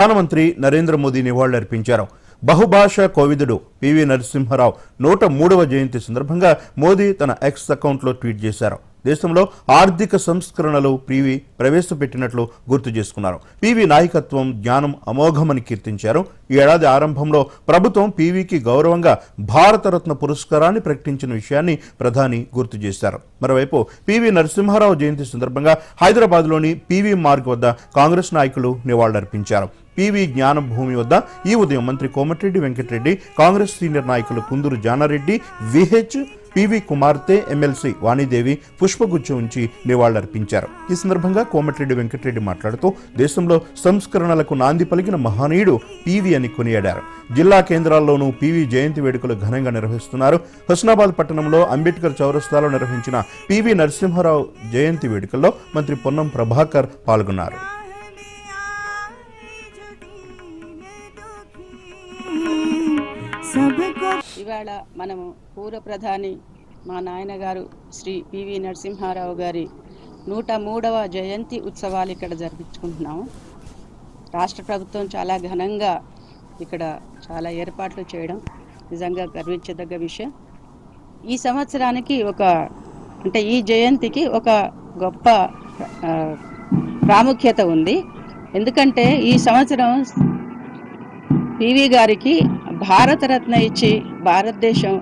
ప్రధానమంత్రి నరేంద్ర మోదీ నివాళులర్పించారు. బహుభాష కోవిదుడు పివి నరసింహారావు నూట మూడవ జయంతి సందర్భంగా మోదీ తన ఎక్స్ అకౌంట్లో ట్వీట్ చేశారు. దేశంలో ఆర్థిక సంస్కరణలు పివి ప్రవేశపెట్టినట్లు గుర్తు చేసుకున్నారు. పివి నాయకత్వం జ్ఞానం అమోఘమని కీర్తించారు. ఈ ఏడాది ఆరంభంలో ప్రభుత్వం పివికి గౌరవంగా భారతరత్న పురస్కారాన్ని ప్రకటించిన విషయాన్ని ప్రధాని గుర్తు చేశారు. మరోవైపు పివి నరసింహారావు జయంతి సందర్భంగా హైదరాబాద్లోని పివి మార్గ్ వద్ద కాంగ్రెస్ నాయకులు నివాళులర్పించారు. పివి జ్ఞానభూమి వద్ద ఈ ఉదయం మంత్రి కోమటిరెడ్డి వెంకటరెడ్డి కాంగ్రెస్ సీనియర్ నాయకులు కుందూరు జానారెడ్డి విహెచ్ పివి కుమార్తె ఎమ్మెల్సీ వాణిదేవి పుష్పగుచ్చం ఉంచి నివాళులర్పించారు. ఈ సందర్భంగా కోమటిరెడ్డి వెంకటరెడ్డి మాట్లాడుతూ దేశంలో సంస్కరణలకు నాంది పలికిన మహనీయుడు పివి అని కొనియాడారు. జిల్లా కేంద్రాల్లోనూ పివి జయంతి వేడుకలు ఘనంగా నిర్వహిస్తున్నారు. హుస్నాబాద్ పట్టణంలో అంబేద్కర్ చౌరస్తాలో నిర్వహించిన పివి నరసింహారావు జయంతి వేడుకల్లో మంత్రి పొన్నం ప్రభాకర్ పాల్గొన్నారు. ఇవాళ మనము పూర్వ ప్రధాని మా నాయనగారు శ్రీ పివి నరసింహారావు గారి నూట మూడవ జయంతి ఉత్సవాలు ఇక్కడ జరిపించుకుంటున్నాము. రాష్ట్ర ప్రభుత్వం చాలా ఘనంగా ఇక్కడ చాలా ఏర్పాట్లు చేయడం నిజంగా గర్వించదగ్గ విషయం. ఈ సంవత్సరానికి ఒక అంటే ఈ జయంతికి ఒక గొప్ప ప్రాముఖ్యత ఉంది. ఎందుకంటే ఈ సంవత్సరం పివి గారికి భారతరత్న ఇచ్చి భారతదేశం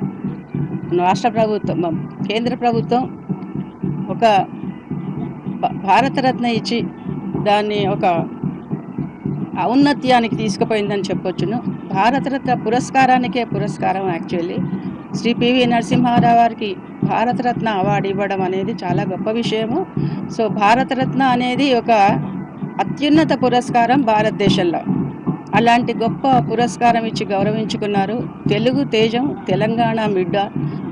రాష్ట్ర ప్రభుత్వం కేంద్ర ప్రభుత్వం ఒక భారతరత్న ఇచ్చి దాన్ని ఒక ఔన్నత్యానికి తీసుకుపోయిందని చెప్పొచ్చును. భారతరత్న పురస్కారానికే పురస్కారం యాక్చువల్లీ. శ్రీ పివి నరసింహారావు గారికి భారతరత్న అవార్డు ఇవ్వడం అనేది చాలా గొప్ప విషయము. సో భారతరత్న అనేది ఒక అత్యున్నత పురస్కారం భారతదేశంలో. అలాంటి గొప్ప పురస్కారం ఇచ్చి గౌరవించుకున్నారు. తెలుగు తేజం తెలంగాణ బిడ్డ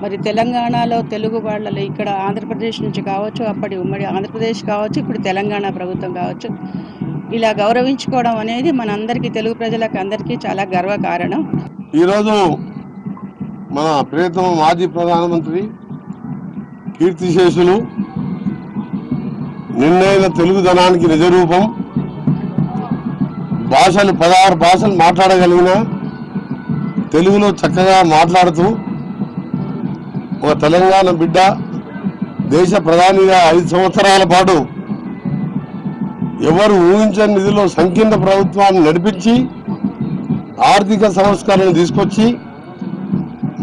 మరి తెలంగాణలో తెలుగు వాళ్ళలో ఇక్కడ ఆంధ్రప్రదేశ్ నుంచి కావచ్చు అప్పటి ఉమ్మడి ఆంధ్రప్రదేశ్ కావచ్చు ఇప్పుడు తెలంగాణ ప్రభుత్వం కావచ్చు. ఇలా గౌరవించుకోవడం అనేది మనందరికీ తెలుగు ప్రజలకు అందరికీ చాలా గర్వకారణం. ఈరోజు మన ప్రియతమ మాజీ ప్రధానమంత్రి కీర్తిశేషులు నిన్నైన తెలుగుదనానికి నిజరూపం భాషలు పదహారు భాషలు మాట్లాడగలిగిన తెలుగులో చక్కగా మాట్లాడుతూ ఒక తెలంగాణ బిడ్డ దేశ ప్రధానిగా ఐదు సంవత్సరాల పాటు ఎవరు ఊహించని నిధిలో సంకీర్ణ ప్రభుత్వాన్ని నడిపించి ఆర్థిక సంస్కరణలు తీసుకొచ్చి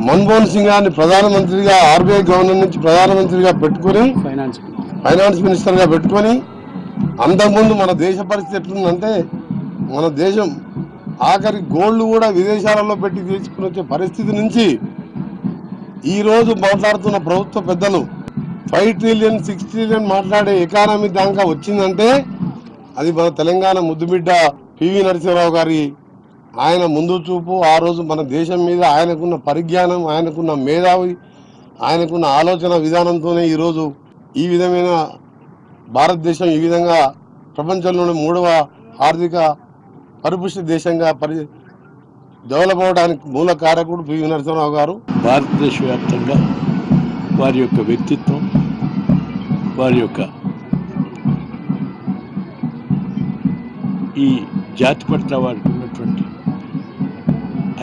మన్మోహన్ సింగ్ గారిని ప్రధానమంత్రిగా ఆర్బీఐ గవర్నర్ నుంచి ప్రధానమంత్రిగా పెట్టుకొని ఫైనాన్స్ ఫైనాన్స్ మినిస్టర్గా పెట్టుకొని అంతకుముందు మన దేశ పరిస్థితి ఎట్లుందంటే మన దేశం ఆఖరి గోల్డ్ కూడా విదేశాలలో పెట్టి తీసుకుని వచ్చే పరిస్థితి నుంచి ఈరోజు మాట్లాడుతున్న ప్రభుత్వ పెద్దలు ఫైవ్ ట్రిలియన్ సిక్స్ ట్రిలియన్ మాట్లాడే ఎకానమీ దాకా వచ్చిందంటే అది మన తెలంగాణ ముద్దుబిడ్డ పివి నరసింహరావు గారి ఆయన ముందు చూపు ఆ రోజు మన దేశం మీద ఆయనకున్న పరిజ్ఞానం ఆయనకున్న మేధావి ఆయనకున్న ఆలోచన విధానంతోనే ఈరోజు ఈ విధమైన భారతదేశం ఈ విధంగా ప్రపంచంలోని మూడవ ఆర్థిక పరిపుష్టి దేశంగా పరి డెవలప్ అవడానికి మూల కారకుడు పివి నరసింహరావు గారు. భారతదేశ వ్యాప్తంగా వారి యొక్క వ్యక్తిత్వం వారి యొక్క ఈ జాతి పట్ల వారికి ఉన్నటువంటి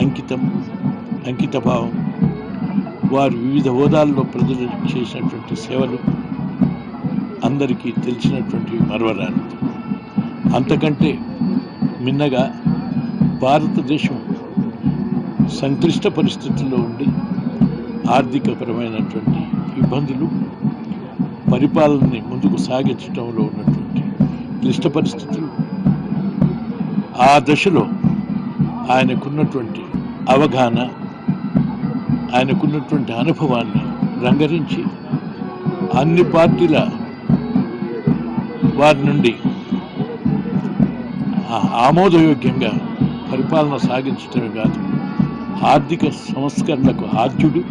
అంకితం అంకితభావం వారు వివిధ హోదాల్లో ప్రజలు చేసినటువంటి సేవలు అందరికీ తెలిసినటువంటి మరవరాని అంతకంటే మిన్నగా భారతదేశం సంక్లిష్ట పరిస్థితుల్లో ఉండి ఆర్థికపరమైనటువంటి ఇబ్బందులు పరిపాలనని ముందుకు సాగించడంలో ఉన్నటువంటి క్లిష్ట పరిస్థితులు ఆ దశలో ఆయనకున్నటువంటి అవగాహన ఆయనకున్నటువంటి అనుభవాన్ని రంగరించి అన్ని పార్టీల వారి నుండి ఆమోదయోగ్యంగా పరిపాలన సాగించటమే కాదు ఆర్థిక సంస్కరణలకు ఆద్యుడు.